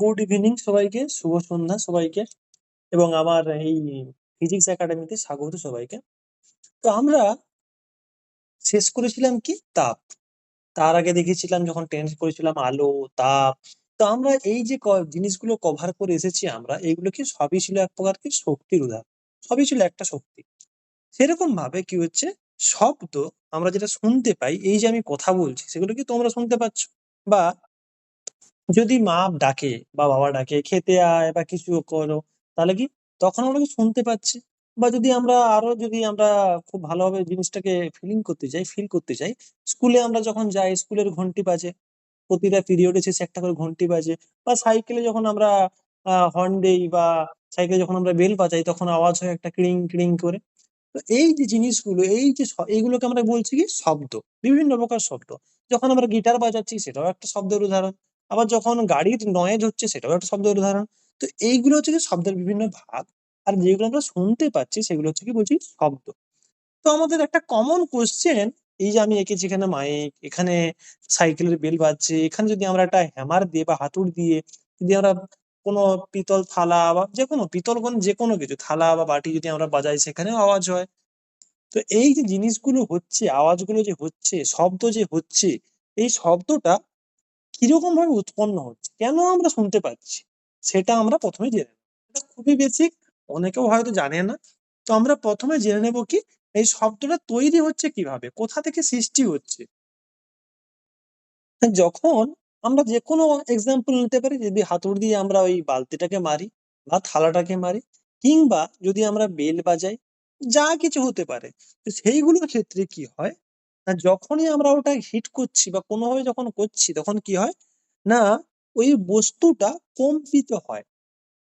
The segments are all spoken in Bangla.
গুড ইভিনিং সবাইকে, শুভ সন্ধ্যা সবাইকে এবং আমার এই ফিজিক্স একাডেমিতে স্বাগত সবাইকে। তো আমরা শেষ করেছিলাম কি? তাপ। তার আগে দেখেছিলাম যখন 10 করেছিলাম আলো, তাপ। তো আমরা এই যে জিনিসগুলো কভার করে এসেছি আমরা, এইগুলো কি সবই ছিল এক প্রকার কি শক্তির উদাহরণ। সবই ছিল একটা শক্তি। সেরকম ভাবে কি হচ্ছে, শব্দ আমরা যেটা শুনতে পাই, এই যে আমি কথা বলছি, সেগুলো কি তোমরা শুনতে পাচ্ছ? বা যদি মা ডাকে বা বাবা ডাকে, "খেতে আয়" বা কিছু করো, তাহলে কি তখন আমরা কি শুনতে পাচ্ছি। বা যদি আমরা আরও যদি আমরা খুব ভালোভাবে জিনিসটাকে ফিলিং করতে চাই, ফিল করতে চাই, স্কুলে আমরা যখন যাই, স্কুলের ঘন্টি বাজে। প্রতিটা পিরিয়ডে শেষে একটা করে ঘন্টি বাজে। বা সাইকেলে যখন আমরা হর্ন দেই বা সাইকেলে যখন আমরা বেল বাজাই, তখন আওয়াজ হয় একটা ক্রিং, ক্রিং করে। তো এই যে জিনিসগুলো, এই যে এইগুলোকে আমরা বলছি কি শব্দ। বিভিন্ন প্রকার শব্দ। যখন আমরা গিটার বাজাচ্ছি, সেটাও একটা শব্দের উদাহরণ। আবার যখন গাড়ির নয়েজ হচ্ছে, সেটাও একটা শব্দের উদাহরণ। তো এইগুলো হচ্ছে গিয়ে শব্দের বিভিন্ন ভাগ। আর যেগুলো আমরা শুনতে পাচ্ছি, সেগুলো হচ্ছে কি বলছি শব্দ। তো আমাদের একটা কমন কোয়েশ্চেন, এই যে আমি এঁকেছি এখানে মাইক, এখানে সাইকেলের বেল বাজছে, এখানে যদি আমরা একটা হ্যামার দিয়ে বা হাতুড়ি দিয়ে যদি আমরা কোনো পিতল থালা বা যে কোনো পিতল কোন যেকোনো কিছু থালা বা বাটি যদি আমরা বাজাই, সেখানেও আওয়াজ হয়। তো এই যে জিনিসগুলো হচ্ছে, আওয়াজগুলো যে হচ্ছে, শব্দ যে হচ্ছে, এই শব্দটা কীরকম ভাবে উৎপন্ন হচ্ছে? কেন আমরা শুনতে পাচ্ছি? সেটা আমরা ১ম এ জেনে নেব। এটা খুবই বেসিক, অনেকেও হয়তো জানে না। তো আমরা প্রথমে জেনে নেব কি, এই শব্দটা তৈরি হচ্ছে কীভাবে? কোথা থেকে সৃষ্টি হচ্ছে? যখন আমরা যেকোনো এক্সাম্পল নিতে পারি, যদি হাতুড় দিয়ে আমরা ওই বালতিটাকে মারি বা থালাটাকে মারি কিংবা যদি আমরা বেল বাজাই, যা কিছু হতে পারে। সেইগুলোর ক্ষেত্রে কি হয়? না যখনই আমরা ওটা হিট করছি বা কোনোভাবে যখন করছি, তখন কি হয়? না ওই বস্তুটা কম্পিত হয়।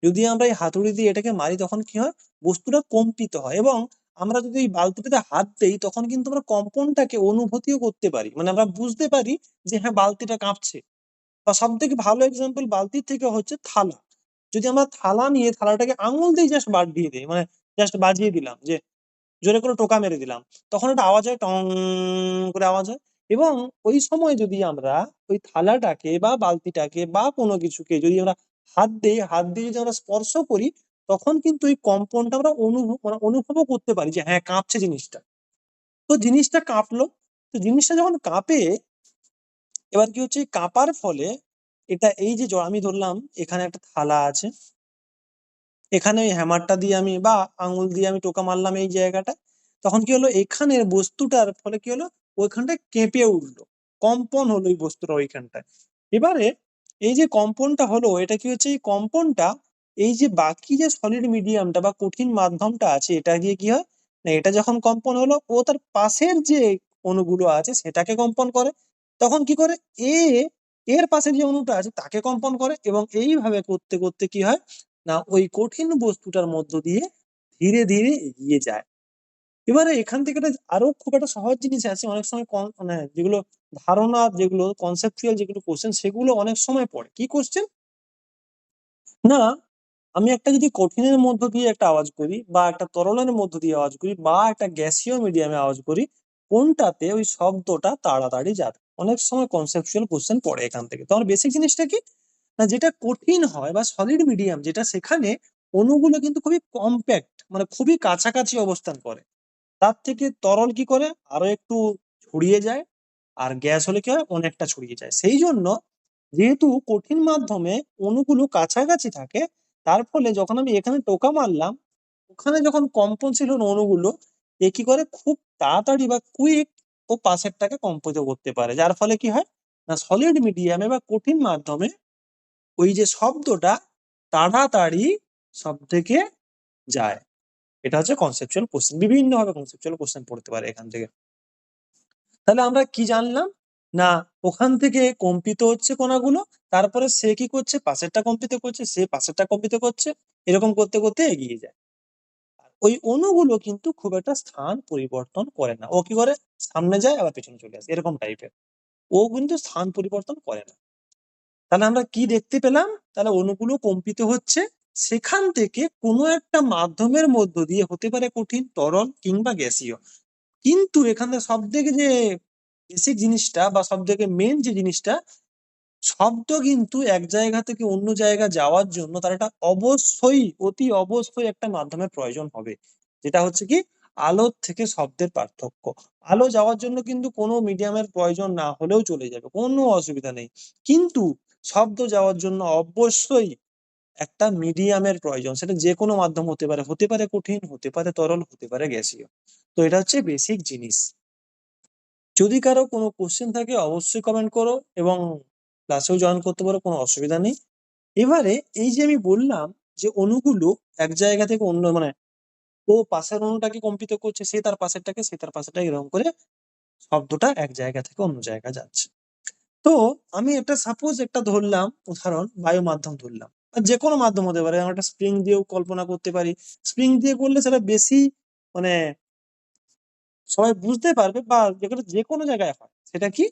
যদি আমরা এই হাতুড়ি দিয়ে এটাকে মারি, তখন কি হয়? বস্তুটা কম্পিত হয় এবং আমরা যদি এই বালতিটাতে হাত দেই, তখন কিন্তু আমরা কম্পনটাকে অনুভূতিও করতে পারি। মানে আমরা বুঝতে পারি যে হ্যাঁ, বালতিটা কাঁপছে। বা সব থেকে ভালো এক্সাম্পল বালতির থেকে হচ্ছে থালা। যদি আমরা থালা নিয়ে থালাটাকে আঙুল দিয়ে জাস্ট বাড়িয়ে দিই মানে জাস্ট বাজিয়ে দিলাম যে জোরে করে টোকা মেরে দিলাম। তখন একটা আওয়াজ হয় টং করে আওয়াজ হয় এবং ওই সময় যদি আমরা ওই থালাটাকে বা বালতিটাকে বা কোনো কিছুকে যদি আমরা হাত দেই, হাত দিয়ে যদি আমরা স্পর্শ করি, তখন কিন্তু এই কম্পনটা আমরা অনুভব মানে অনুভবও করতে পারি যে হ্যাঁ, কাঁপছে জিনিসটা। তো জিনিসটা কাঁপলো। তো জিনিসটা যখন কাঁপে, এবার কি হচ্ছে কাঁপার ফলে এটা এই যে আমি ধরলাম এখানে একটা থালা আছে। এখানে ওই হ্যামারটা দিয়ে আমি বা আঙুল দিয়ে আমি টোকা মারলাম এই জায়গাটায়। তখন কি হলো? এখানের বস্তুটার ফলে কি হলো? ওইখানটায় কেঁপে উঠল। কম্পন হলো ওই বস্তুটা ওইখানটায়। এবারে এই যে কম্পনটা হলো, এটা কি হচ্ছে? এই কম্পনটা এই যে বাকি যে সলিড মিডিয়ামটা বা কঠিন মাধ্যমটা আছে, এটা দিয়ে কি হয়? না এটা যখন কম্পন হলো, ও তার পাশের যে অণুগুলো আছে সেটাকে কম্পন করে। তখন কি করে? এ এর পাশে যে অণুটা আছে তাকে কম্পন করে এবং এইভাবে করতে, করতে কি হয়? না ওই কঠিন বস্তুটার মধ্য দিয়ে ধীরে, ধীরে এগিয়ে যায়। এবারে এখান থেকে আরও খুব একটা সহজ জিনিস আছে। অনেক সময় মানে যেগুলো ধারণা যেগুলো কনসেপচুয়াল যেগুলো কোয়েশ্চেন সেগুলো অনেক সময় পড়ে। কি কোশ্চেন না, আমি একটা যদি কঠিনের মধ্য দিয়ে একটা আওয়াজ করি বা একটা তরলের মধ্য দিয়ে আওয়াজ করি বা একটা গ্যাসীয় মিডিয়ামে আওয়াজ করি, কোনটাতে ওই শব্দটা তাড়াতাড়ি যাবে? অনেক সময় কনসেপচুয়াল কোয়েশ্চেন পড়ে এখান থেকে। তো আমার বেসিক জিনিসটা কি? না যেটা কঠিন হয় বা সলিড মিডিয়াম যেটা সেখানে অণুগুলো কিন্তু খুবই কমপ্যাক্ট মানে খুবই কাছাকাছি অবস্থান করে। তার থেকে তরল কি করে? আরও একটু ছড়িয়ে যায়। আর গ্যাস হলে কি হয়? অনেকটা ছড়িয়ে যায়। সেই জন্য যেহেতু কঠিন মাধ্যমে অণুগুলো কাছাকাছি থাকে, তার ফলে যখন আমি এখানে টোকা মারলাম, ওখানে যখন কম্পনশীল হলো অণুগুলো, এ কি করে? খুব তাড়াতাড়ি বা কুইক ও পাশেরটাকে কম্পিত করতে পারে। যার ফলে কি হয়? না সলিড মিডিয়ামে বা কঠিন মাধ্যমে ওই যে শব্দটা তাড়াতাড়ি সব থেকে যায়। এটা হচ্ছে কনসেপচুয়াল কোয়েশ্চেন। বিভিন্নভাবে কনসেপচুয়াল কোশ্চেন পড়তে পারে এখান থেকে। তাহলে আমরা কি জানলাম? না ওখান থেকে কম্পিত হচ্ছে কণাগুলো। তারপরে সে কি করছে? পাশেরটা কম্পিত করছে, সে পাশেরটা কম্পিত করছে। এরকম করতে, করতে এগিয়ে যায়। ওই অণুগুলো কিন্তু খুব একটা স্থান পরিবর্তন করে না। ও কি করে? সামনে যায় আবার পেছনে চলে আসে। এরকম টাইপের। ও কিন্তু স্থান পরিবর্তন করে না। তাহলে আমরা কি দেখতে পেলাম? তাহলে অণুগুলো কম্পিত হচ্ছে। সেখান থেকে কোনো একটা মাধ্যমের মধ্য দিয়ে হতে পারে কঠিন, তরল কিংবা গ্যাসীয়। কিন্তু এখানে সব থেকে যে বেসিক জিনিসটা বা সব থেকে মেন যে জিনিসটা শব্দ কিন্তু এক জায়গা থেকে অন্য জায়গা যাওয়ার জন্য তার একটা অবশ্যই অতি অবশ্যই একটা মাধ্যমের প্রয়োজন হবে যেটা হচ্ছে কি আলোর থেকে শব্দের পার্থক্য আলো যাওয়ার জন্য কিন্তু কোনো মিডিয়ামের প্রয়োজন না হলেও চলে যাবে কোনো অসুবিধা নেই কিন্তু শব্দ যাওয়ার জন্য অবশ্যই একটা মিডিয়ামের প্রয়োজন। সেটা যে কোনো মাধ্যম হতে পারে। হতে পারে কঠিন, হতে পারে তরল, হতে পারে গ্যাসীয়। তো এটা হচ্ছে বেসিক জিনিস। যদি কারও কোনো কোশ্চেন থাকে, অবশ্যই কমেন্ট করো এবং ক্লাসেও জয়েন করতে পারো, কোনো অসুবিধা নেই। এবারে এই যে আমি বললাম যে অণুগুলো এক জায়গা থেকে অন্য মানে ও পাশের অণুটাকে কম্পিত করছে, সে তার পাশেরটাকে, সে তার পাশেরটা এরকম করে শব্দটা এক জায়গা থেকে অন্য জায়গা যাচ্ছে। তো আমি একটা সাপোজ একটা ধরলাম, উদাহরণ, বায়ু মাধ্যম ধরলাম। যে কোনো মাধ্যম হতে পারে, আমরা একটা স্প্রিং দিয়েও কল্পনা করতে পারি। স্প্রিং দিয়ে করলে সেটা বেশি মানে সবাই বুঝতে পারবে বা যেখানে যে কোনো জায়গায় হয়। সেটা কি?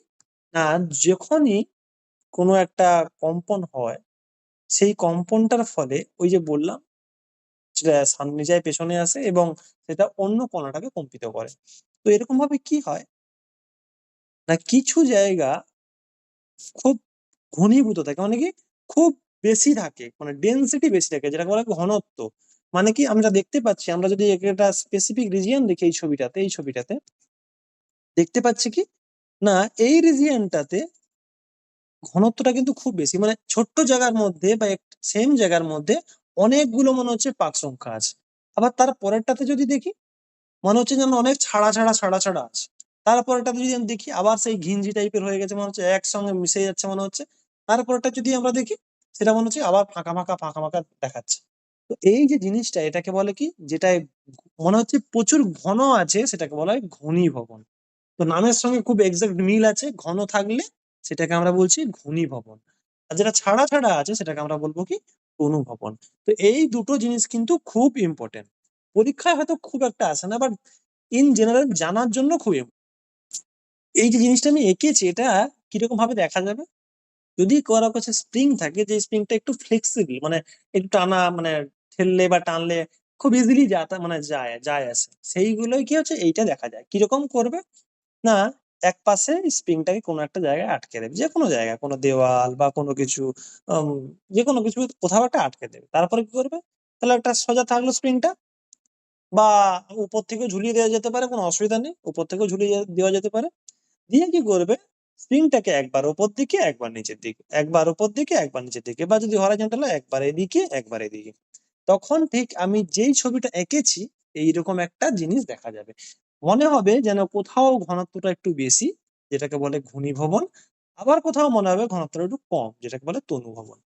না, যখনই কোনো একটা কম্পন হয়, সেই কম্পনটার ফলে ওই যে বললাম সেটা সামনে যায়, পেছনে আসে এবং সেটা অন্য কণাটাকে কম্পিত করে। তো এরকম ভাবে কি হয়? না, কিছু জায়গা খুব ঘনীভূত থাকে। মানে কি? খুব বেশি থাকে। মানে ডেন্সিটি বেশি থাকে, যেটাকে বলা ঘনত্ব। মানে কি? আমরা দেখতে পাচ্ছি, আমরা যদি একটা স্পেসিফিক রিজিয়ন দেখি এই ছবিটাতে এই ছবিটাতে, দেখতে পাচ্ছি কি? না, এই রিজিয়নটাতে ঘনত্বটা কিন্তু খুব বেশি। মানে ছোট্ট জায়গার মধ্যে বা সেম জায়গার মধ্যে অনেকগুলো মনে হচ্ছে পাক সংখ্যা আছে। আবার তার পরেরটাতে যদি দেখি, মনে হচ্ছে যেন অনেক ছাড়া ছাড়া ছাড়া ছাড়া আছে। তারপরেটাতে যদি আমি দেখি, আবার সেই ঘিঞ্জি টাইপের হয়ে গেছে, মনে হচ্ছে একসঙ্গে মিশে যাচ্ছে মনে হচ্ছে। তারপরটা যদি আমরা দেখি, সেটা মনে হচ্ছে আবার ফাঁকা ফাঁকা ফাঁকা ফাঁকা দেখাচ্ছে। তো এই যে জিনিসটা, এটাকে বলে কি যেটা মনে হচ্ছে প্রচুর ঘন আছে, সেটাকে বলা হয় ঘনীভবন। তো নামের সঙ্গে খুব এক্সাক্ট মিল আছে, ঘন থাকলে সেটাকে আমরা বলছি ঘনীভবন। আর যেটা ছাড়া ছাড়া আছে, সেটাকে আমরা বলব কি, অনুভবন। তো এই দুটো জিনিস কিন্তু খুব ইম্পর্টেন্ট পরীক্ষায় হয়তো খুব একটা আসে না বাট ইন জেনারেল জানার জন্য খুব এই যে জিনিসটা আমি এঁকেছি, এটা কীরকম ভাবে দেখা যাবে? যদি কারও কাছে স্প্রিং থাকে, যে স্প্রিংটা একটু ফ্লেক্সিবল মানে একটু টানা মানে ঠেললে বা টানলে খুব ইজিলি যাতা মানে যায় যায় আসে। সেইগুলোই কি হচ্ছে? এইটা দেখা যায়। কীরকম করবে? না, এক পাশে স্প্রিংটাকে কোনো একটা জায়গায় আটকে দেবে। যে কোনো জায়গায়, কোনো দেওয়াল বা কোনো কিছু যে কোনো কিছু কোথাও একটা আটকে দেবে। তারপরে কি করবে? তাহলে একটা সোজা থাকল স্প্রিংটা বা উপর থেকেও ঝুলিয়ে দেওয়া যেতে পারে, কোনো অসুবিধা নেই। উপর থেকেও ঝুলিয়ে দেওয়া যেতে পারে। দিয়ে কি করবে? স্প্রিংটাকে একবার উপর দিকে, একবার নিচের দিকে, একবার উপর দিকে, একবার নিচের দিকে বা যদি হরাইজন্টাল একবার এদিকে একবার এদিকে। তখন ঠিক আমি যেই ছবিটা এঁকেছি, এইরকম একটা জিনিস দেখা যাবে। মনে হবে যেন কোথাও ঘনত্বটা একটু বেশি, যেটাকে বলে ঘনীভবন। আবার কোথাও মনে হবে ঘনত্বটা একটু কম, যেটাকে বলে তনুভবন।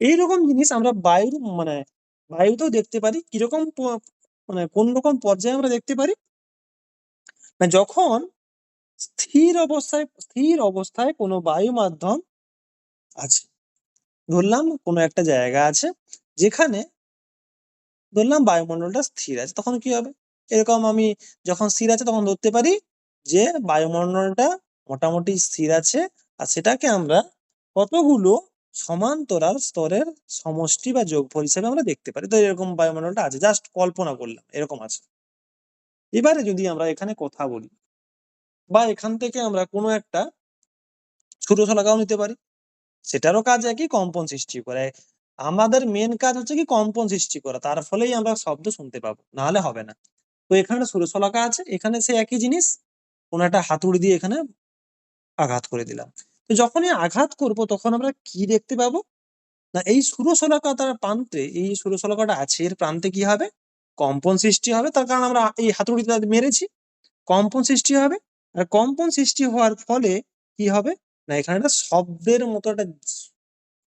এইরকম জিনিস আমরা বায়ুর মানে বায়ুতেও দেখতে পারি। কীরকম মানে কোন রকম পর্যায়ে আমরা দেখতে পারি? না যখন স্থির অবস্থায় স্থির অবস্থায় কোনো বায়ু মাধ্যম আছে। ধরলাম কোনো একটা জায়গা আছে যেখানে ধরলাম বায়ুমণ্ডলটা স্থির আছে, তখন কি হবে? এরকম আমি যখন স্থির আছে তখন ধরতে পারি যে বায়ুমণ্ডলটা মোটামুটি স্থির আছে আর সেটাকে আমরা কতগুলো সমান্তরাল স্তরের সমষ্টি বা যোগফল হিসেবে আমরা দেখতে পারি। তো এরকম বায়ুমণ্ডলটা আছে জাস্ট কল্পনা করলাম, এরকম আছে। এবারে যদি আমরা এখানে কথা বলি বা এখান থেকে আমরা কোনো একটা ছোট শলাকাও নিতে পারি। সেটারও কাজ একই, কম্পন সৃষ্টি করে। আমাদের মেন কাজ হচ্ছে কি, কম্পন সৃষ্টি করা। তার ফলেই আমরা শব্দ শুনতে পাবো, নাহলে হবে না। তো এখানে সুরশলাকা আছে, এখানে সে একই জিনিস, কোনো একটা হাতুড়ি দিয়ে এখানে আঘাত করে দিলাম। তো যখনই আঘাত করব, তখন আমরা কি দেখতে পাবো? না, এই সুরশলাকা তার প্রান্তে, এই সুরশলাকাটা আছে, এর প্রান্তে কি হবে? কম্পন সৃষ্টি হবে। তার কারণ আমরা এই হাতুড়িটা মেরেছি। কম্পন সৃষ্টি হবে। আর কম্পন সৃষ্টি হওয়ার ফলে কি হবে? না, এখানে একটা শব্দের মতো একটা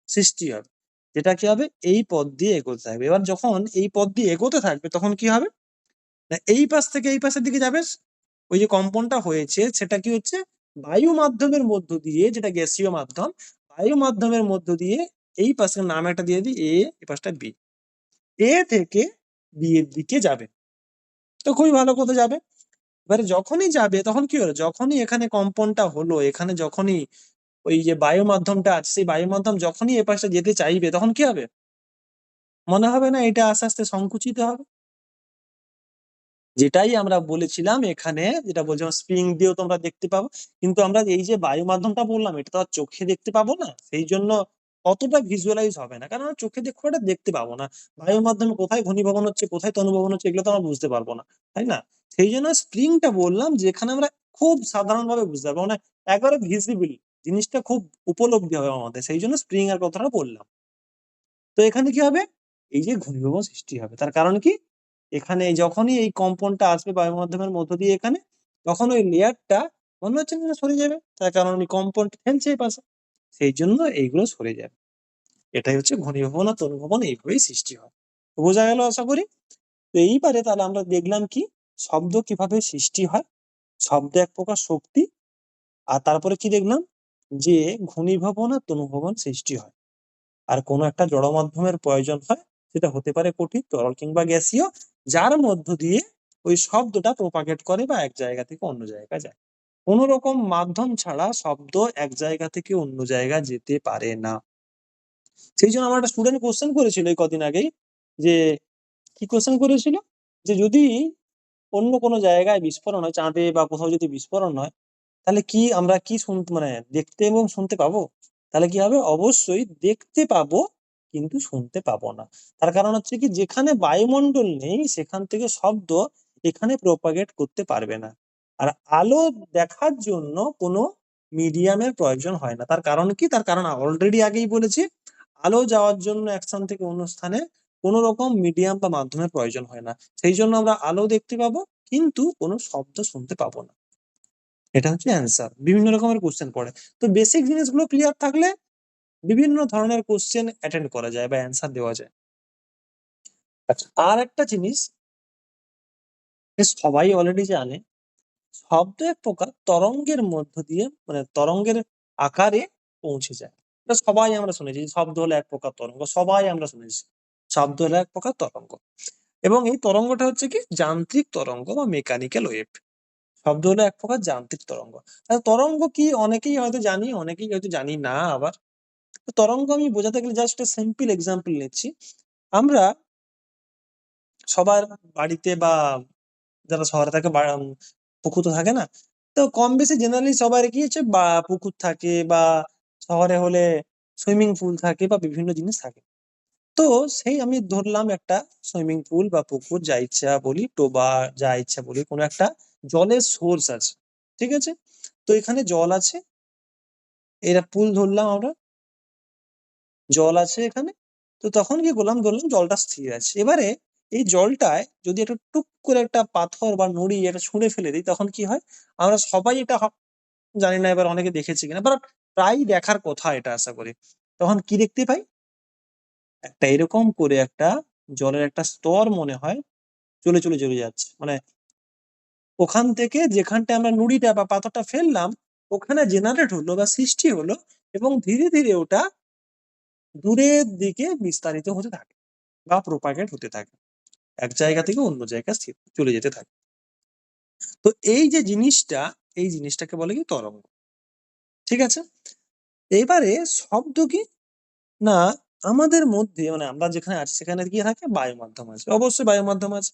সৃষ্টি হবে, যেটা কি হবে? এই পথ দিয়ে এগোতে থাকবে। এবার যখন এই পথ দিয়ে এগোতে থাকবে, তখন কি হবে? না, এই পাশ থেকে এই পাশের দিকে যাবে। ওই যে কম্পনটা হয়েছে, সেটা কি হচ্ছে? বায়ু মাধ্যমের মধ্য দিয়ে, যেটা গ্যাসীয় মাধ্যম, বায়ু মাধ্যমের মধ্য দিয়ে এই পাশের নাম একটা দিয়ে দিই, এ, এই পাশটা বি। এ থেকে বি এর দিকে যাবে। তো খুবই ভালো কথা যাবে। এবারে যখনই যাবে, তখন কি হলো? যখনই এখানে কম্পনটা হলো, এখানে যখনই ওই যে বায়ু মাধ্যমটা আছে, সেই বায়ু মাধ্যম যখনই এ পাশে যেতে চাইবে, তখন কি হবে? মনে হবে না এটা আস্তে আস্তে সংকুচিত হবে? যেটাই আমরা বলেছিলাম এখানে, যেটা বলছিলাম স্প্রিং দিয়েও তোমরা দেখতে পাবো, কিন্তু আমরা এই যে বায়ু মাধ্যমটা বললাম, এটা তো আর চোখে দেখতে পাবো না। সেই জন্য অতটা ভিজুয়ালাইজ হবে না। কারণ আমরা চোখে দেখে ওটা দেখতে পাবো না। বায়ুর মাধ্যমে কোথায় ঘনীভবন হচ্ছে, কোথায় তনুভবন হচ্ছে, এগুলো তো আমরা বুঝতে পারব না, তাই না? সেই জন্য স্প্রিংটা বললাম যেখানে আমরা খুব সাধারণভাবে বুঝতে পারব। মানে একবারে ভিজিবল জিনিসটা খুব উপলব্ধি হবে আমাদের। সেই জন্য স্প্রিং এর কথাটা বললাম। তো এখানে কি হবে? এই যে ঘনীভবন সৃষ্টি হবে। তার কারণ কি? এখানে যখনই এই কম্পনটা আসবে বায়ু মাধ্যমের মধ্য দিয়ে এখানে, তখন ওই লেয়ারটা মনে হচ্ছে না সরে যাবে। তার কারণ এই কম্পনটা ঠেলছে এই পাশে। সেই জন্য এইগুলো সরে যাবে এটাই হচ্ছে ঘনীভবন আর তনুভবন এইভাবেই সৃষ্টি হয়। বোঝা গেল আশা করি? তো এইবারে তাহলে আমরা দেখলাম কি? শব্দ কীভাবে সৃষ্টি হয়? শব্দ এক প্রকার শক্তি। আর তারপরে কি দেখলাম? যে ঘনীভবন আর তনুভবন সৃষ্টি হয়। আর কোনো একটা জড় মাধ্যমের প্রয়োজন হয়, সেটা হতে পারে কঠিন, তরল কিংবা গ্যাসীয়, যার মধ্য দিয়ে ওই শব্দটা প্রোপাগেট করে বা এক জায়গা থেকে অন্য জায়গায় যায়। কোনো রকম মাধ্যম ছাড়া শব্দ এক জায়গা থেকে অন্য জায়গায় যেতে পারে না। সেই জন্য আমার একটা স্টুডেন্ট কোশ্চেন করেছিল এই কদিন আগেই যে, কি কোশ্চেন করেছিল? যে যদি অন্য কোনো জায়গায় বিস্ফোরণ হয়, চাঁদে বা কোথাও যদি বিস্ফোরণ হয়, তাহলে কি আমরা কি শুনতে মানে দেখতে এবং শুনতে পাবো? তাহলে কি হবে? অবশ্যই দেখতে পাবো, কিন্তু শুনতে পাবো না। তার কারণ হচ্ছে কি, যেখানে বায়ুমণ্ডল নেই, সেখান থেকে শব্দ এখানে প্রোপাগেট করতে পারবে না। আর আলো দেখার জন্য কোনো মিডিয়ামের প্রয়োজন হয় না। তার কারণ কি? তার কারণ অলরেডি আগেই বলেছি, আলো যাওয়ার জন্য এক স্থান থেকে অন্য স্থানে কোনো রকম মিডিয়াম বা মাধ্যমের প্রয়োজন হয় না। সেই জন্য আমরা আলো দেখতে পাবো, কিন্তু কোনো শব্দ শুনতে পাবো না। এটা হচ্ছে অ্যান্সার বিভিন্ন রকমের কোশ্চেন পড়ে। তো বেসিক জিনিসগুলো ক্লিয়ার থাকলে বিভিন্ন ধরনের কোশ্চেন অ্যাটেন্ড করা যায় বা অ্যান্সার দেওয়া যায়। আচ্ছা আর একটা জিনিস সবাই অলরেডি জানে শব্দ এক প্রকার তরঙ্গের মধ্য দিয়ে মানে তরঙ্গের আকারে পৌঁছে যায়। এটা সবাই আমরা শুনেছি, শব্দ হলো এক প্রকার তরঙ্গ, সবাই আমরা শুনেছি। শব্দ হলো এক প্রকার তরঙ্গ। এবং এই তরঙ্গটা হচ্ছে কি? যান্ত্রিক তরঙ্গ বা মেকানিক্যাল ওয়েভ শব্দ হলো এক প্রকার যান্ত্রিক তরঙ্গ। তরঙ্গ কি অনেকেই হয়তো জানি, অনেকেই হয়তো জানি না আবার। তরঙ্গ আমি বোঝাতে গেলে জাস্ট সিম্পল এক্সাম্পল নিচ্ছি। আমরা সবার বাড়িতে বা যারা শহরে থাকে পুকুর তো থাকে না। তো কম বেশি জেনারেলি সবার কি হচ্ছে, বা পুকুর থাকে বা শহরে হলে সুইমিং পুল থাকে বা বিভিন্ন জিনিস থাকে। তো সেই আমি ধরলাম একটা সুইমিং পুল বা পুকুর, যা ইচ্ছা বলি তো বা যা ইচ্ছা বলি, কোনো একটা জলের সোর্স আছে, ঠিক আছে? তো এখানে জল আছে, এরা পুল ধরলাম আমরা। জল আছে এখানে, তো তখন কি করলাম, ধরলাম জলটা স্থির আছে। এবারে এই জলটায় যদি একটা টুক করে একটা পাথর বা নুড়ি এটা ছুঁড়ে ফেলে দিই, তখন কি হয়? আমরা সবাই এটা জানি না এবার অনেকে দেখেছি কিনা বাট প্রায় দেখার কথা এটা আশা করি। তখন কি দেখতে পাই? একটা এরকম করে একটা জলের একটা স্তর মনে হয়, চলে চলে চলে যাচ্ছে। মানে ওখান থেকে যেখানটা আমরা নুড়িটা বা পাথরটা ফেললাম, ওখানে জেনারেট হলো বা সৃষ্টি হলো এবং ধীরে ধীরে ওটা দূরের দিকে বিস্তারিত হতে থাকে বা প্রোপাগেট হতে থাকে। এক জায়গা থেকে অন্য জায়গায় চলে যেতে থাকে। তো এই যে জিনিসটা, এই জিনিসটাকে বলে কি তরঙ্গ। ঠিক আছে? এবারে শব্দ কি? না, আমাদের মধ্যে মানে আমরা যেখানে আছি সেখানে কি থাকে বায়ু মাধ্যম আছে। অবশ্যই বায়ু মাধ্যম আছে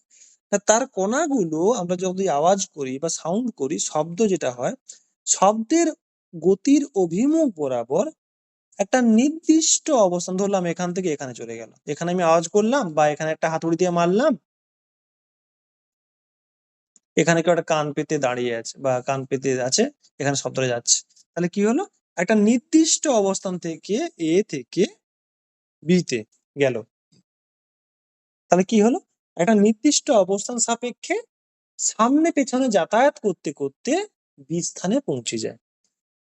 তার কণাগুলো আমরা যদি আওয়াজ করি বা সাউন্ড করি, শব্দ যেটা হয়, শব্দের গতির অভিমুখ বরাবর একটা নির্দিষ্ট অবস্থান ধরলাম এখান থেকে এখানে চলে গেল এখানে আমি আওয়াজ করলাম বা এখানে একটা হাতুড়ি দিয়ে মারলাম। এখানে কেউ একটা কান পেতে দাঁড়িয়ে আছে বা কান পেতে আছে, এখানে শব্দটা যাচ্ছে। তাহলে কি হলো? একটা নির্দিষ্ট অবস্থান থেকে এ থেকে বিতে গেল। তাহলে কি হলো? একটা নির্দিষ্ট অবস্থান সাপেক্ষে সামনে পেছনে যাতায়াত করতে করতে বি স্থানে পৌঁছে যায়।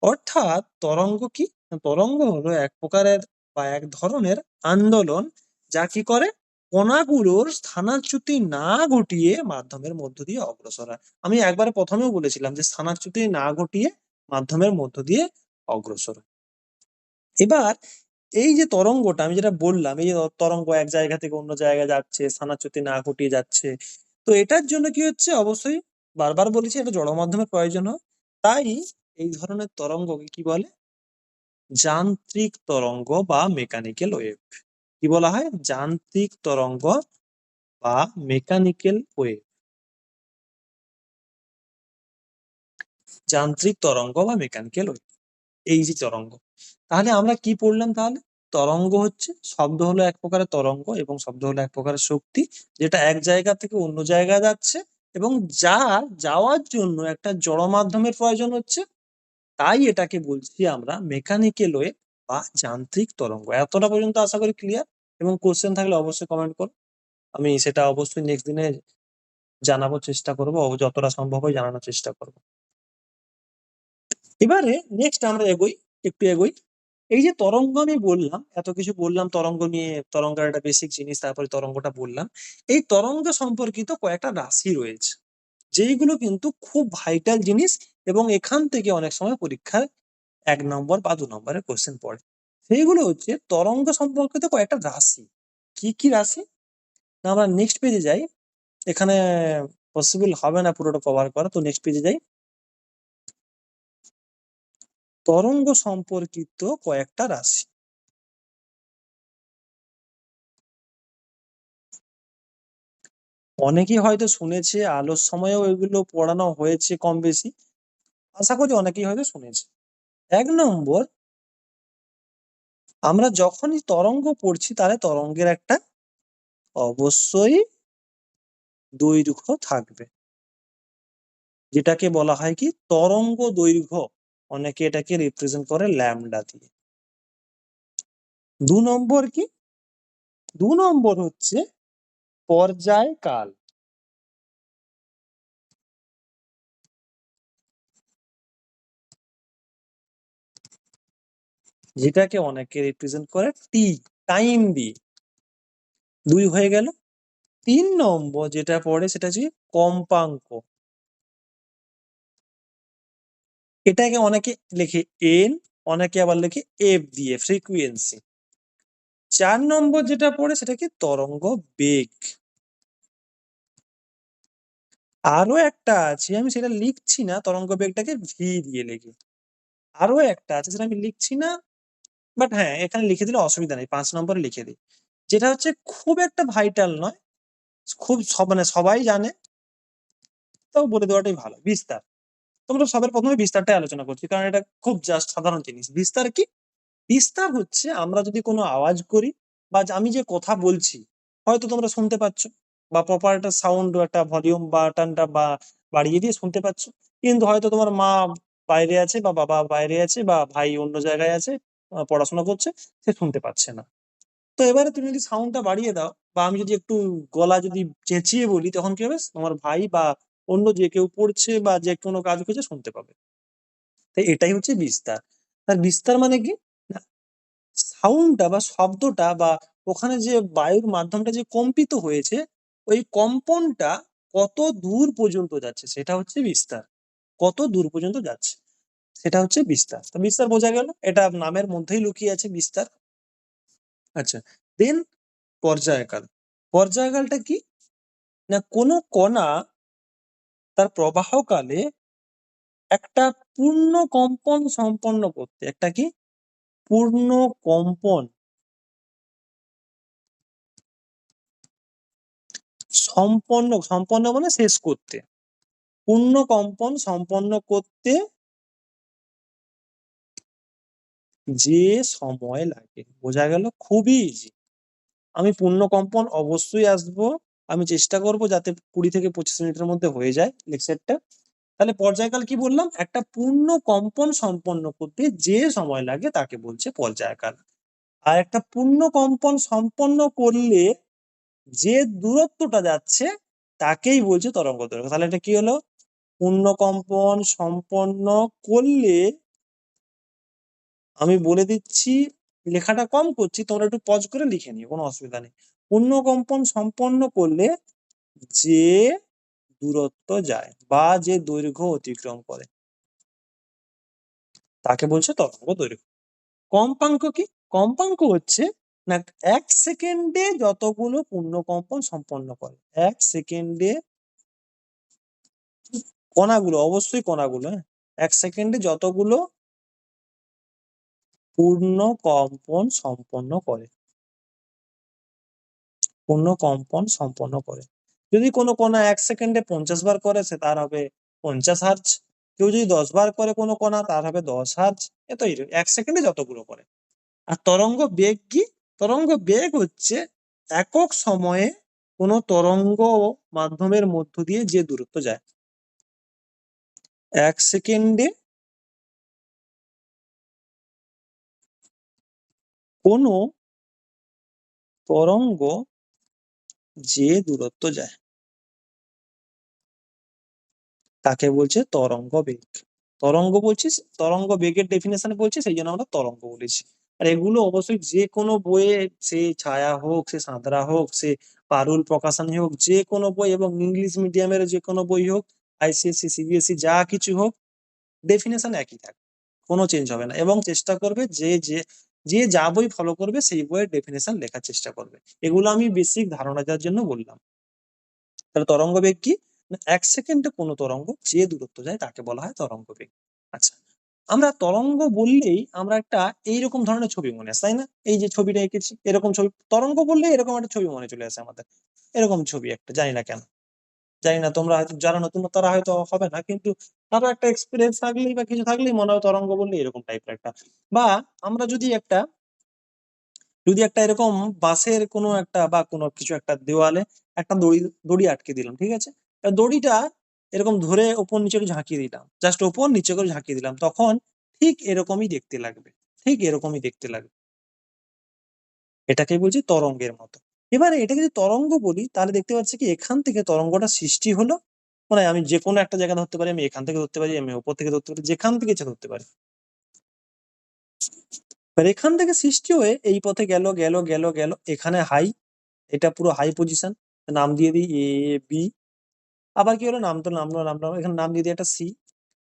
অর্থাৎ তরঙ্গ কি? তরঙ্গ হলো এক প্রকারের বা এক ধরনের আন্দোলন যা কি করে? কণাগুলোর স্থানাচ্যুতি না ঘটিয়ে মাধ্যমের মধ্য দিয়ে অগ্রসর হয়। আমি একবারে প্রথমেও বলেছিলাম যে স্থানাচ্যুতি না ঘটিয়ে মাধ্যমের মধ্য দিয়ে অগ্রসর এবার এই যে তরঙ্গটা, আমি যেটা বললাম, এই তরঙ্গ এক জায়গা থেকে অন্য জায়গায় যাচ্ছে, স্থানাচ্যুতি না ঘটিয়ে যাচ্ছে, তো এটার জন্য কি হচ্ছে? অবশ্যই বারবার বলেছি, এটা জড় মাধ্যমের প্রয়োজন হয়। তাই এই ধরনের তরঙ্গকে কি বলে? যান্ত্রিক তরঙ্গ বা মেকানিক্যাল ওয়েভ। কি বলা হয়? যান্ত্রিক তরঙ্গ বা মেকানিক্যাল ওয়েভ। যান্ত্রিক তরঙ্গ বা মেকানিক্যাল ওয়েভ। এই যে তরঙ্গ। তাহলে আমরা কি পড়লাম তাহলে? তরঙ্গ হচ্ছে, শব্দ হলো এক প্রকারের তরঙ্গ এবং শব্দ হলো এক প্রকারের শক্তি, যেটা এক জায়গা থেকে অন্য জায়গায় যাচ্ছে এবং যা যাওয়ার জন্য একটা জড় মাধ্যমের প্রয়োজন হচ্ছে তাই এটাকে বলছি আমরা মেকানিক্যাল ওয়েভ বা যান্ত্রিক তরঙ্গ। এতটা পর্যন্ত আশা করি ক্লিয়ার এবং কোশ্চেন থাকলে অবশ্যই কমেন্ট করো। আমি সেটা অবশ্যই নেক্সট দিনে জানাব, চেষ্টা করব যতটা সম্ভব হয় জানানোর চেষ্টা করব। এবারে নেক্সট আমরা এগোই, একটু এগোই। এই যে তরঙ্গ আমি বললাম, এত কিছু বললাম, তরঙ্গ নিয়ে তরঙ্গের একটা বেসিক জিনিস, তারপরে তরঙ্গটা বললাম। এই তরঙ্গ সম্পর্কিত কয়েকটা রাশি রয়েছে। যেইগুলো কিন্তু খুব ভাইটাল জিনিস এবং এখান থেকে অনেক সময় পরীক্ষায় এক নম্বর বা দু নম্বরের কোশ্চেন পড়ে। সেইগুলো হচ্ছে তরঙ্গ সম্পর্কিত কয়েকটা রাশি। কি কি রাশি? না, আমরা নেক্সট পেজে যাই। এখানে পসিবল হবে না পুরোটা কভার করা, তো নেক্সট পেজে যাই। তরঙ্গ সম্পর্কিত কয়েকটা রাশি। অনেকেই হয়তো শুনেছে, আলোর সময়েও এগুলো পড়ানো হয়েছে কম বেশি। আশা করি অনেকেই হয়তো শুনেছে। এক নম্বর, আমরা যখনই তরঙ্গ পড়ছি, তাহলে তরঙ্গের একটা অবশ্যই দৈর্ঘ্য থাকবে। যেটাকে বলা হয় কি? তরঙ্গ দৈর্ঘ্য। অনেকে এটাকে রিপ্রেজেন্ট করে ল্যামডা দিয়ে। দু নম্বর কি? দু নম্বর হচ্ছে পর্যায়কাল। যেটাকে অনেকে রিপ্রেজেন্ট করে টি টাইম দিয়ে। দুই হয়ে গেল। তিন নম্বর যেটা পড়ে সেটা হচ্ছে কম্পাঙ্ক। এটাকে অনেকে লেখে এন অনেকে আবার লেখে এফ দিয়ে ফ্রিকুয়েন্সি চার নম্বর যেটা পড়ে সেটা কি? তরঙ্গ বেগ। আরও একটা আছে, আমি সেটা লিখছি না, তরঙ্গ বেগটাকে ভি দিয়ে লিখি। আরও একটা আছে, সেটা আমি লিখছি না। বাট হ্যাঁ এখানে লিখে দিলে অসুবিধা নেই, পাঁচ নম্বরে লিখে দিই। যেটা হচ্ছে খুব একটা ভাইটাল নয়, খুব মানে সবাই জানে তাও বলে দেওয়াটাই ভালো। বিস্তার। তোমরা সবার প্রথমে বিস্তারটাই আলোচনা করছি, কারণ এটা খুব জাস্ট সাধারণ জিনিস। বিস্তার কি? বিস্তার হচ্ছে আমরা যদি কোনো আওয়াজ করি বা আমি যে কথা বলছি, হয়তো তোমরা শুনতে পাচ্ছ বা প্রপার একটা সাউন্ড একটা ভলিউম বা টানটা বা বাড়িয়ে দিয়ে শুনতে পাচ্ছ। কিন্তু হয়তো তোমার মা বাইরে আছে বা বাবা বাইরে আছে বা ভাই অন্য জায়গায় আছে পড়াশোনা করছে, সে শুনতে পাচ্ছে না। তো এবারে তুমি যদি সাউন্ডটা বাড়িয়ে দাও বা আমি যদি একটু গলা যদি চেঁচিয়ে বলি, তখন কি হবে? তোমার ভাই বা অন্য যে কেউ পড়ছে বা যে কোনো কাজ করছে শুনতে পাবে। তাই এটাই হচ্ছে বিস্তার। তার বিস্তার মানে কি? সাউন্ডটা বা শব্দটা বা ওখানে যে বায়ুর মাধ্যমটা যে কম্পিত হয়েছে, ওই কম্পনটা কত দূর পর্যন্ত যাচ্ছে, সেটা হচ্ছে বিস্তার। কত দূর পর্যন্ত যাচ্ছে। সেটা হচ্ছে বিস্তার। তো বিস্তার বোঝা গেল, এটা নামের মধ্যেই লুকিয়ে আছে বিস্তার। আচ্ছা দেন পর্যায়কাল। পর্যায়কালটা কি? না, কোনো কণা তার প্রবাহকালে একটা পূর্ণ কম্পন সম্পন্ন করতে, একটা কি? পূর্ণ কম্পন সম্পন্ন সম্পন্ন মানে শেষ করতে। পূর্ণ কম্পন সম্পন্ন করতে যে সময় লাগে। বোঝা গেল? খুবই ইজি আমি পূর্ণ কম্পন অবশ্যই আসব। আমি চেষ্টা করব যাতে কুড়ি থেকে পঁচিশ মিনিটের মধ্যে হয়ে যায় লেকচারটা তাহলে পর্যায়কাল কি বললাম? একটা পূর্ণ কম্পন সম্পন্ন করতে যে সময় লাগে তাকে বলছে পর্যায়কাল। আর একটা পূর্ণ কম্পন সম্পন্ন করলে যে দূরত্বটা যাচ্ছে তাকেই বলছে তরঙ্গ দৈর্ঘ্য তাহলে এটা কি হলো? পূর্ণ কম্পন সম্পন্ন করলে আমি বলে দিচ্ছি, লেখাটা কম করছি, তোমরা একটু পজ করে লিখে নিও, কোনো অসুবিধা নেই। পূর্ণ কম্পন সম্পন্ন করলে যে দূরত্ব যায় বা যে দৈর্ঘ্য অতিক্রম করে। তাকে বলছে তরঙ্গ দৈর্ঘ্য। কম্পাঙ্ক কি? কম্পাঙ্ক হচ্ছে না, এক সেকেন্ডে যতগুলো পূর্ণকম্পন সম্পন্ন করে। এক সেকেন্ডে কণাগুলো, অবশ্যই কণাগুলো হ্যাঁ। এক সেকেন্ডে যতগুলো পূর্ণ কম্পন সম্পন্ন করে। পূর্ণ কম্পন সম্পন্ন করে। যদি কোনো কণা এক সেকেন্ডে পঞ্চাশ বার করে সে তার হবে পঞ্চাশ হার্জ। কেউ যদি দশ বার করে কোনো কণা, তার হবে দশ হাজ এত এক সেকেন্ডে যতগুলো করে। আর তরঙ্গ বেগ কি? তরঙ্গ বেগ হচ্ছে একক সময়ে কোনো তরঙ্গ মাধ্যমের মধ্য দিয়ে যে দূরত্ব যায়। এক সেকেন্ডে কোনো তরঙ্গ যে দূরত্ব যায়, তাকে বলছে তরঙ্গ বেগ তরঙ্গ বলছিস? তরঙ্গ বেগের ডেফিনেশন বলছি, সেই জন্য আমরা তরঙ্গ বলেছি। আর এগুলো অবশ্যই যে কোনো বইয়ে সে ছায়া হোক, সে সাঁতরা হোক, সে পারুল প্রকাশনী হোক, যে কোনো বই এবং ইংলিশ মিডিয়ামের যে কোনো বই হোক আইসিএসসি সিবিএসসি যা কিছু হোক ডেফিনেশন একই থাকে। কোনো চেঞ্জ হবে না। এবং চেষ্টা করবে যে যে যে যা বই ফলো করবে সেই বইয়ের ডেফিনেশন লেখার চেষ্টা করবে। এগুলো আমি বেসিক ধারণা দেওয়ার জন্য বললাম। তাহলে তরঙ্গ বেগ কি? এক সেকেন্ডে কোনো তরঙ্গ যে দূরত্ব যায় তাকে বলা হয় তরঙ্গ বেগ। আচ্ছা আমরা তরঙ্গ বললেই আমরা একটা এইরকম ধরনের ছবি মনে আসে তাই না? এই যে ছবিটা এঁকেছি, এরকম ছবি, তরঙ্গ বললে এরকম একটা ছবি মনে চলে আসে আমাদের। এরকম ছবি একটা, জানি না কেন। জানি না তোমরা হয়তো, যারা নতুন, তারা হয়তো হবে না, কিন্তু তারা একটা এক্সপিরিয়েন্স থাকলেই বা কিছু থাকলেই মনে হয় তরঙ্গ বললে এরকম টাইপের একটা। বা আমরা যদি একটা যদি একটা এরকম বাসের কোনো একটা বা কোনো কিছু একটা দেওয়ালে একটা দড়ি দড়ি আটকে দিলাম, ঠিক আছে? দড়িটা এরকম ধরে ওপর নিচে করে ঝাঁকিয়ে দিলাম জাস্ট ওপর নিচে করে ঝাঁকিয়ে দিলাম, তখন ঠিক এরকমই দেখতে লাগবে, ঠিক এরকমই দেখতে লাগবে। এটাকে বলছি তরঙ্গের মতো। এবারে এটাকে যদি তরঙ্গ বলি, তাহলে দেখতে পাচ্ছি কি এখান থেকে তরঙ্গটা সৃষ্টি হলো। মানে আমি যে কোনো একটা জায়গা ধরতে পারি, আমি এখান থেকে ধরতে পারি, আমি ওপর থেকে ধরতে পারি, যেখান থেকে ইচ্ছা ধরতে পারি। এবার এখান থেকে সৃষ্টি হয়ে এই পথে গেল গেল গেল গেল, এখানে হাই এটা পুরো হাই পজিশন নাম দিয়ে দিই এ বি আবার কি হলো? নামতো নামলো নামলো এখানে নাম দিয়ে দিই একটা সি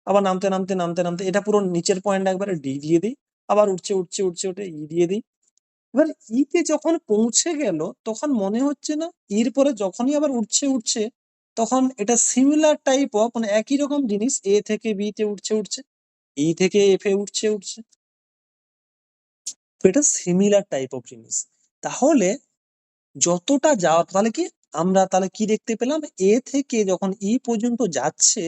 আবার নামতে নামতে নামতে নামতে, এটা পুরো নিচের পয়েন্ট একবারে ডি দিয়ে দিই। আবার উঠছে উঠছে উঠছে, উঠে ই দিয়ে দিই। এবার ইতে যখন পৌঁছে গেল, তখন মনে হচ্ছে না, এর পরে যখনই আবার উঠছে উঠছে তখন এটা সিমিলার টাইপ অফ মানে একই রকম জিনিস এ থেকে বি তে উঠছে উঠছে ই থেকে এফ এ উঠছে উঠছে এটা সিমিলার টাইপ অফ জিনিস। তাহলে যতটা যাওয়া তাহলে কি আমরা তাহলে কি দেখতে পেলাম? এ থেকে যখন ই পর্যন্ত যাচ্ছে,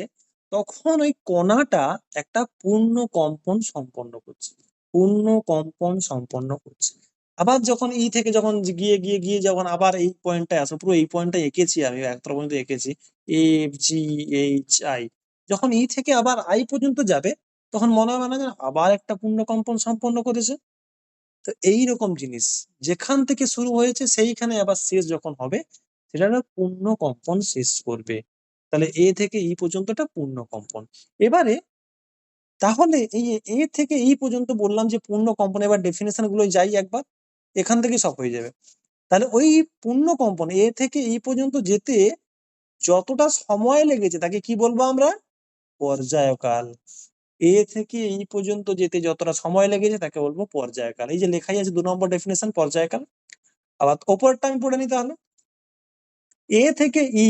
তখন ওই কণাটা একটা পূর্ণ কম্পন সম্পন্ন করছে। পূর্ণ কম্পন সম্পন্ন করছে। আবার যখন ই থেকে যখন গিয়ে গিয়ে গিয়ে যখন আবার এই পয়েন্টটা আসো পুরো এই পয়েন্টটা এঁকেছি আমি একটা পর্যন্ত এঁকেছি এ জি এইচ আই যখন ই থেকে আবার আই পর্যন্ত যাবে, তখন মনে হবে না যে আবার একটা পূর্ণ কম্পন সম্পন্ন করেছে। তো এই রকম জিনিস, যেখান থেকে শুরু হয়েছে সেইখানে আবার শেষ যখন হবে, সেটা পূর্ণ কম্পন শেষ করবে। তাহলে এ থেকে ই পর্যন্তটা পূর্ণ কম্পন এবারে, তাহলে এই এ থেকে এই পর্যন্ত বললাম যে পূর্ণ কম্পন এবার ডেফিনেশনগুলো যাই একবার। এখান থেকে সব হয়ে যাবে। তাহলে ওই পূর্ণ কম্পন এ থেকে এই পর্যন্ত যেতে যতটা সময় লেগেছে তাকে কি বলব আমরা? পর্যায়কাল। এ থেকে এই পর্যন্ত যেতে যতটা সময় লেগেছে তাকে বলব পর্যায়কাল। এই যে লেখাই আছে দু নম্বর ডেফিনেশন পর্যায়কাল। আবার ওপরটা আমি পড়ে নিতে তাহলে। এ থেকে ই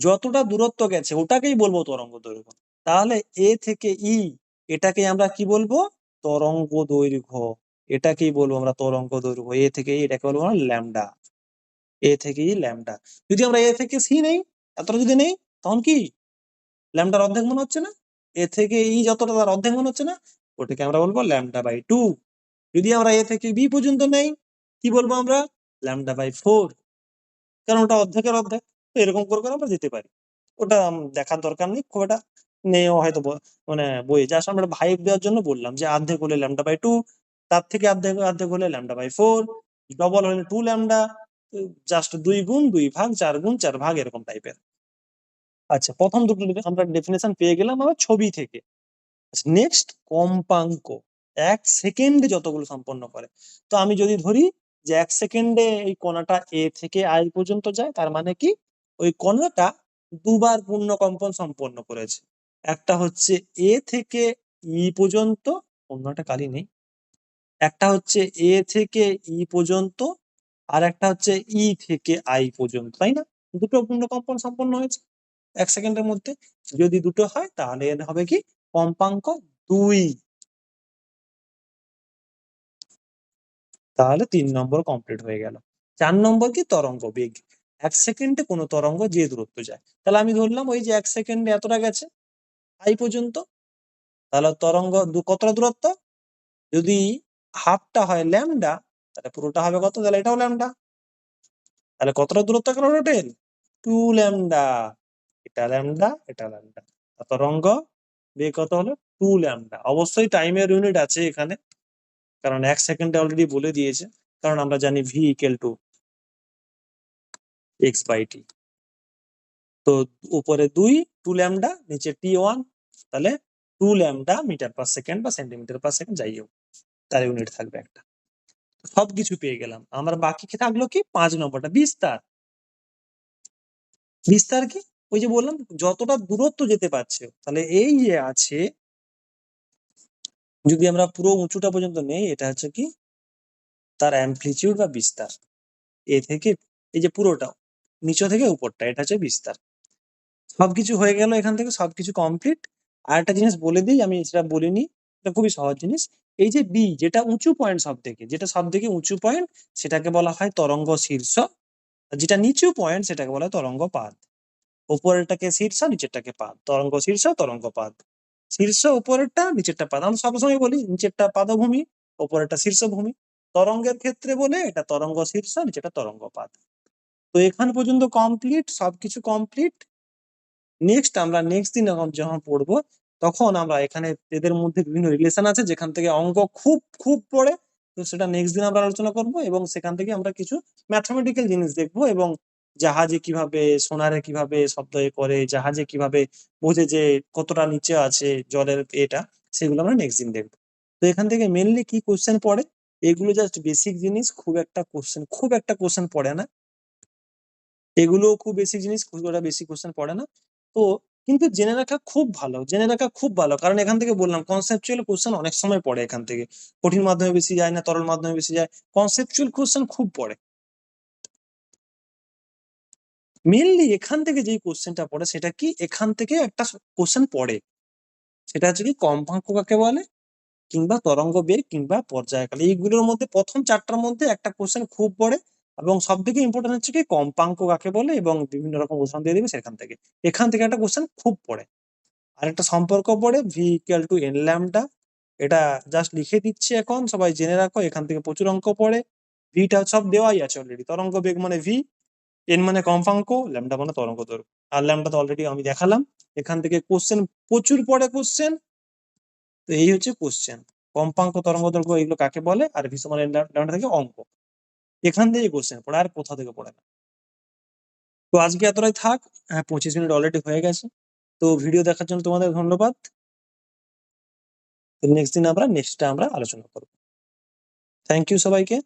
যতটা দূরত্ব গেছে ওটাকেই বলব তরঙ্গ দৈর্ঘ্য। তাহলে এ থেকে ই এটাকে আমরা কি বলব? তরঙ্গ দৈর্ঘ্য। এটাকেই বলব আমরা তরঙ্গ দৈর্ঘ্য। এ থেকে এটাকে বলব আমরা ল্যামডা। এ থেকে ল্যামডা। যদি আমরা এ থেকে সি নেই, এতটা যদি নেই, তখন কি? ল্যামডার অর্ধেক মনে হচ্ছে না? এ থেকে ই যতটা তার অর্ধেক মনে হচ্ছে না, ওটাকে আমরা বলব ল্যামডা বাই টু। যদি আমরা এ থেকে বি পর্যন্ত নেই, কি বলব আমরা? Lambda by four. কারণ ওটা অর্ধেকের অর্ধেক এরকম করে করে আমরা যেতে পারি। ওটা দেখার দরকার নেই, খুব একটা নেও হয়তো মানে বই যা আমরা ভাইব দেওয়ার জন্য বললাম যে অর্ধেক হলে ল্যামডা বাই টু তার থেকে অর্ধেক অর্ধেক হলে ল্যামডা বাই ফোর, ডবল হলে টু ল্যামডা, জাস্ট দুই গুণ, দুই ভাগ, চার গুণ, চার ভাগ এরকম টাইপের। আচ্ছা প্রথম দুটো আমরা ডেফিনেশন পেয়ে গেলাম আমার ছবি থেকে। নেক্সট কম্পাঙ্ক। এক সেকেন্ডে যতগুলো সম্পন্ন করে। তো আমি যদি ধরি যে এক সেকেন্ডে এই কণাটা এ থেকে আই পর্যন্ত যায়, তার মানে কি? ওই কণাটা দুবার পূর্ণ কম্পন সম্পন্ন করেছে। একটা হচ্ছে এ থেকে ই পর্যন্ত, অন্যটা কালি নেই। একটা হচ্ছে এ থেকে ই পর্যন্ত আর একটা হচ্ছে ই থেকে আই পর্যন্ত, তাই না? দুটো পূর্ণ কম্পন সম্পন্ন হয়েছে এক সেকেন্ডের মধ্যে। যদি দুটো হয়, তাহলে হবে কি? কম্পাঙ্ক দুই। তাহলে তিন নম্বর কমপ্লিট হয়ে গেল। চার নম্বর কি? তরঙ্গ বেগ। এক সেকেন্ডে কোনো তরঙ্গ যে দূরত্ব যায়। তাহলে আমি ধরলাম ওই যে এক সেকেন্ডে এতটা গেছে, আই পর্যন্ত। তাহলে তরঙ্গ কতটা দূরত্ব? যদি হাফটা হয় ল্যামডা, তাহলে পুরোটা হবে কত? তাহলে এটাও ল্যামডা। তাহলে কতটা দূরত্ব গেল টোটাল টু ল্যামডা। এটা ল্যামডা এটা ল্যামডা। তরঙ্গ বেগ কত হলো? Two lambda. অবশ্যই টাইমের ইউনিট আছে এখানে, কারণ এক সেকেন্ডে অলরেডি বলে দিয়েছে। কারণ আমরা জানি V equal to X by T তো উপরে দুই টু ল্যামডা, নিচে টি ওয়ান তাহলে two lambda metre per second বা সেন্টিমিটার পার সেকেন্ড যাই হোক। তার ইউনিট থাকবে একটা। সবকিছু পেয়ে গেলাম। আমার বাকি থাকল কি? পাঁচ নম্বরটা, বিস্তার। বিস্তার কি? ওই যে বললাম, যতটা দূরত্ব যেতে পারছে, তাহলে এই যে আছে, যদি আমরা পুরো উঁচুটা পর্যন্ত নেই, এটা হচ্ছে কি? তার অ্যাম্পলিটিউড বা বিস্তার। এ থেকে, এই যে পুরোটা, নিচে থেকে উপরটা, এটা হচ্ছে বিস্তার। সবকিছু হয়ে গেল এখান থেকে, সবকিছু কমপ্লিট আর একটা জিনিস বলে দিই, আমি সেটা বলিনি, এটা খুবই সহজ জিনিস। এই যে বি যেটা উঁচু পয়েন্ট সব থেকে যেটা সব থেকে উঁচু পয়েন্ট সেটাকে বলা হয় তরঙ্গ শীর্ষ। যেটা নিচু পয়েন্ট সেটাকে বলা হয় তরঙ্গ পাদ উপরেরটাকে শীর্ষ, নিচেরটাকে পাদ তরঙ্গ শীর্ষ, তরঙ্গ পাদ শীর্ষ উপরেরটা, নিচেরটা পাদ আমরা সবসময় বলি, নিচেরটা পাদভূমি, উপরেরটা শীর্ষভূমি। তরঙ্গের ক্ষেত্রে বলে এটা তরঙ্গ শীর্ষ নিচেটা তরঙ্গ পাদ তো এখান পর্যন্ত কমপ্লিট সবকিছু কমপ্লিট নেক্সট আমরা নেক্সট দিন যখন পড়ব তখন আমরা এখানে এদের মধ্যে বিভিন্ন রিলেশন আছে, যেখান থেকে অঙ্ক খুব খুব পড়ে। তো সেটা নেক্সট দিন আমরা আলোচনা করব এবং সেখান থেকে আমরা কিছু ম্যাথমেটিক্যাল জিনিস দেখব এবং জাহাজে কীভাবে, সোনারে কীভাবে শব্দ করে জাহাজে কীভাবে বোঝে যে কতটা নিচে আছে জলের এটা, সেগুলো আমরা নেক্সট দিন দেখব। তো এখান থেকে মেনলি কি কোশ্চেন পড়ে? এগুলো জাস্ট বেসিক জিনিস, খুব একটা কোশ্চেন খুব একটা কোশ্চেন পড়ে না। এগুলো খুব বেসিক জিনিস, খুব একটা বেশি কোশ্চেন পড়ে না। তো কিন্তু জেনে রাখা খুব ভালো, জেনে রাখা খুব ভালো। কারণ এখান থেকে বললাম কনসেপচুয়াল কোশ্চেন অনেক সময় পড়ে এখান থেকে। কঠিন মাধ্যমে বেশি যায় না, তরল মাধ্যমে বেশি যায়। কনসেপচুয়াল কোশ্চেন খুব পড়ে। মেনলি এখান থেকে যেই কোশ্চেনটা পড়ে, সেটা কি? এখান থেকে একটা কোশ্চেন পড়ে। সেটা হচ্ছে কি, কম্পাঙ্ক কাকে বলে? কিংবা তরঙ্গ বেগ কিংবা পর্যায়কাল। এইগুলোর মধ্যে প্রথম চারটার মধ্যে একটা কোশ্চেন খুব পড়ে। এবং সব থেকে ইম্পর্টেন্ট হচ্ছে কি, কম্পাঙ্ক কাকে বলে এবং বিভিন্ন রকম উদাহরণ দিয়ে দিবে সেখান থেকে। এখান থেকে একটা কোশ্চেন খুব পড়ে। আর একটা সম্পর্ক পড়ে V equal to N lambda এটা জাস্ট লিখে দিচ্ছি এখন, সবাই জেনে রাখো, এখান থেকে প্রচুর অঙ্ক পড়ে। ভিটা সব দেওয়াই আছে অলরেডি তরঙ্গ বেগ মানে ভি এন মানে কম্পাঙ্ক ল্যামডা মানে তরঙ্গ দৈর্ঘ্য। আর ল্যামডা তো অলরেডি আমি দেখালাম। এখান থেকে কোশ্চেন প্রচুর পড়ে কোশ্চেন তো এই হচ্ছে কোশ্চেন কম্পাঙ্ক, তরঙ্গ দৈর্ঘ্য এগুলো কাকে বলে? আর ভি সমান এন ল্যামডা থেকে অঙ্ক। এখান থেকে কোশ্চেন পড়ে আর কোথা থেকে পড়ে না। তো আজকে এতটাই থাক হ্যাঁ পঁচিশ মিনিট অলরেডি হয়ে গেছে। তো ভিডিও দেখার জন্য তোমাদের ধন্যবাদ। নেক্সট দিন আমরা নেক্সটটা আমরা আলোচনা করব। থ্যাংক ইউ সবাইকে।